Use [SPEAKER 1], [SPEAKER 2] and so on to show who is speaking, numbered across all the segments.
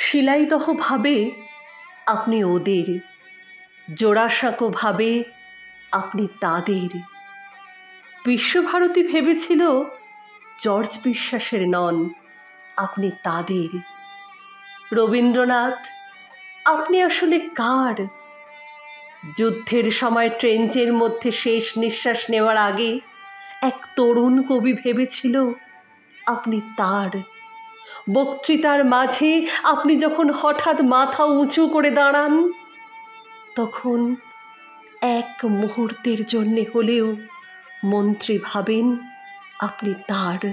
[SPEAKER 1] শিলাইদহ ভাবে আপনি ওদের জোড়াসাঁকো ভাবে আপনি তাদের। বিশ্বভারতী ভেবেছিল জর্জ বিশ্বাসের নন, আপনি তাদের। রবীন্দ্রনাথ, আপনি আসলে কার? যুদ্ধের সময় ট্রেঞ্চের মধ্যে শেষ নিঃশ্বাস নেওয়ার আগে এক তরুণ কবি ভেবেছিল আপনি তার। বক্তৃতার মাঝে আপনি যখন হঠাৎ মাথা উঁচু করে দাঁড়ান, তখন এক মুহূর্তের জন্যে হলেও মন্ত্রী ভাবেন আপনি তার।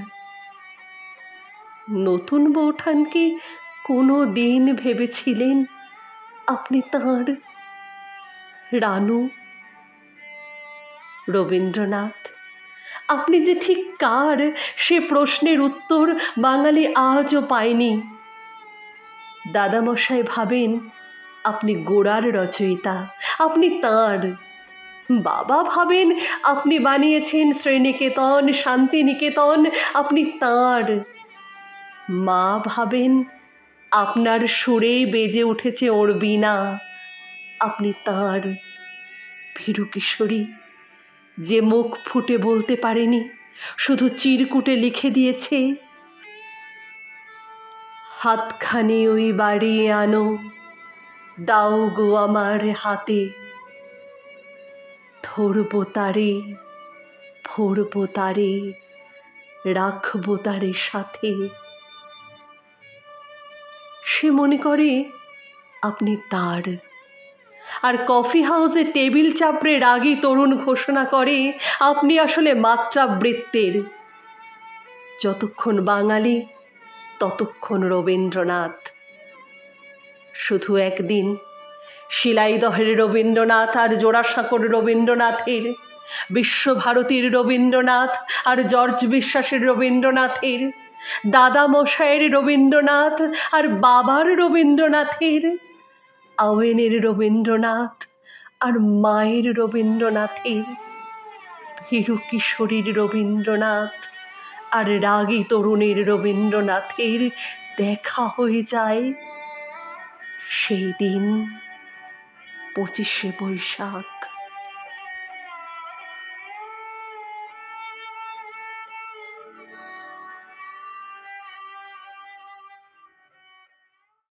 [SPEAKER 1] নতুন বৌঠানকে কোনো দিন ভেবেছিলেন আপনি তাঁর? রানু, রবীন্দ্রনাথ আপনি যে ঠিক কার? সে প্রশ্নের উত্তর বাঙালি আজও পায়নি। দাদামশাই ভাবেন, আপনি গোড়ার রচয়িতা, আপনি তাঁর। বাবা ভাবেন, আপনি বানিয়েছেন শ্রীনিকেতন শান্তিনিকেতন, আপনি তাঁর। মা ভাবেন, আপনার সুরেই বেজে উঠেছে ওর বীণা, আপনি তাঁর। ভীরু কিশোরী যে মুখ ফুটে বলতে পারেনি, শুধু চিরকুটে লিখে দিয়েছে, হাতখানি ওই বাড়িয়ে আনো, দাও গো আমার হাতে, ধরবো তারে, ভরবো তারে, রাখব তারে সাথে। সে মনে করে আপনি তার আর কফি হাউসে টেবিল চাপড়ে রাগী তরুণ ঘোষণা করে, আপনি আসলে মাত্রা বৃত্তের যতক্ষণ বাঙালি, ততক্ষণ রবীন্দ্রনাথ। শুধু একদিন, শিলাইদহের রবীন্দ্রনাথ আর জোড়াসাঁকোর রবীন্দ্রনাথের, বিশ্বভারতীর রবীন্দ্রনাথ আর জর্জ বিশ্বাসের রবীন্দ্রনাথের দাদা মশাইয়ের রবীন্দ্রনাথ আর বাবার রবীন্দ্রনাথের। আওয়েনের রবীন্দ্রনাথ আর মায়ের রবীন্দ্রনাথের ভীরু কিশোরীর রবীন্দ্রনাথ আর রাগী তরুণের রবীন্দ্রনাথের দেখা হয়ে যায় সেই দিন পঁচিশে বৈশাখ।